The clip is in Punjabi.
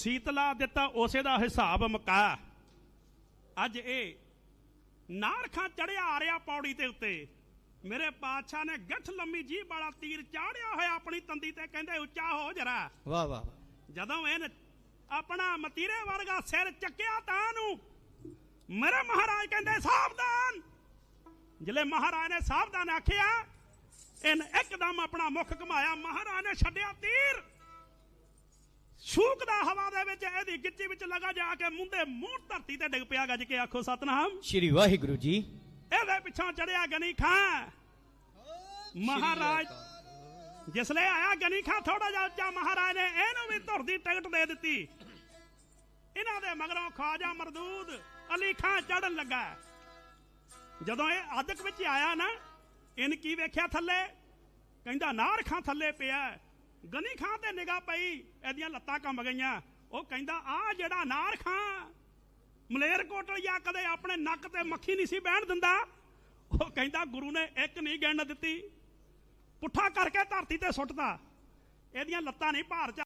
ਸੀਤਲਾ ਦਿੱਤਾ ਉਸੇ ਦਾ ਹਿਸਾਬ ਮੁਕਾ। ਅੱਜ ਇਹ ਨਾਰਖਾਂ ਚੜਿਆ ਆ ਰਿਹਾ ਪੌੜੀ ਤੇ ਉੱਤੇ। ਮੇਰੇ ਪਾਤਸ਼ਾਹ ਨੇ ਗੱਠ ਲੰਮੀ ਜੀਭ ਵਾਲਾ ਤੀਰ ਚਾੜਿਆ ਹੋਇਆ ਆਪਣੀ ਤੰਦੀ ਤੇ ਕਹਿੰਦੇ ਉੱਚਾ ਹੋ ਜਰਾ। ਵਾਹ ਵਾਹ। ਜਦੋਂ ਇਹਨੇ ਆਪਣਾ ਮਤੀਰੇ ਵਰਗਾ ਸਿਰ ਚੱਕਿਆ ਤਾਂ ਨੂੰ ਮੇਰੇ ਮਹਾਰਾਜ ਕਹਿੰਦੇ ਸਾਵਧਾਨ! ਜਿਲੇ ਮਹਾਰਾਜ ਨੇ ਸਾਵਧਾਨ ਆਖਿਆ ਇਹਨ ਇੱਕਦਮ ਆਪਣਾ ਮੁਖ ਘੁਮਾਇਆ। ਮਹਾਰਾਜ ਨੇ ਛੱਡਿਆ ਤੀਰ। ਸ਼ੂਕਦਾ ਹਵਾ ਦੇ ਵਿੱਚ ਇਹਦੀ ਗਿੱਚੀ ਵਿੱਚ ਲਗਾ ਜਾ ਕੇ ਮੁੰਡੇ ਮੂੰਹ ਧਰਤੀ ਤੇ ਡਿੱਗ ਪਿਆ ਗੱਜ ਕੇ ਆਖੋ ਸਤਨਾਮ। ਸ਼੍ਰੀ ਵਾਹਿਗੁਰੂ ਜੀ। ਇਹਦੇ ਪਿੱਛੋਂ ਚੜਿਆ ਗਨੀ ਖਾਂ ਮਹਾਰਾਜ ਜਿਸਲੇ ਆਇਆ ਗਨੀ ਖਾਂ ਥੋੜਾ ਜਿਹਾ ਉੱਚਾ ਮਹਾਰਾਜ ਨੇ ਇਹਨੂੰ ਵੀ ਧੁਰ ਦੀ ਟਿਕਟ ਦੇ ਦਿੱਤੀ। ਇਹਨਾਂ ਦੇ ਮਗਰੋਂ ਖਵਾਜਾ ਮਰਦੂਦ ਅਲੀ ਖਾਂ ਚੜਨ ਲੱਗਾ। ਜਦੋਂ ਇਹ ਅਦਕ ਵਿੱਚ ਆਇਆ ਨਾ ਇਹਨ ਕੀ ਵੇਖਿਆ ਥੱਲੇ? ਕਹਿੰਦਾ ਨਾਰ ਖਾਂ ਥੱਲੇ ਪਿਆ। ਗਨੀ ਖਾਂ ਤੇ ਨਿਗਾਹ ਪਈ, ਇਹਦੀਆਂ ਲੱਤਾਂ ਕੰਬ ਗਈਆਂ। ਉਹ ਕਹਿੰਦਾ ਆ ਜਿਹੜਾ ਨਾਰ ਖਾਂ, ਮਲੇਰ ਜਾਂ ਕਦੇ ਆਪਣੇ ਨੱਕ ਤੇ ਮੱਖੀ ਨਹੀਂ ਸੀ ਬਹਿਣ ਦਿੰਦਾ। ਉਹ ਕਹਿੰਦਾ, ਗੁਰੂ ਨੇ ਇੱਕ ਨਹੀਂ ਗਿਣ ਦਿੱਤੀ। ਪੁੱਠਾ ਕਰਕੇ ਧਰਤੀ ਤੇ ਸੁੱਟਦਾ ਇਹਦੀਆਂ ਲੱਤਾਂ ਨਹੀਂ ਭਾਰ ਚ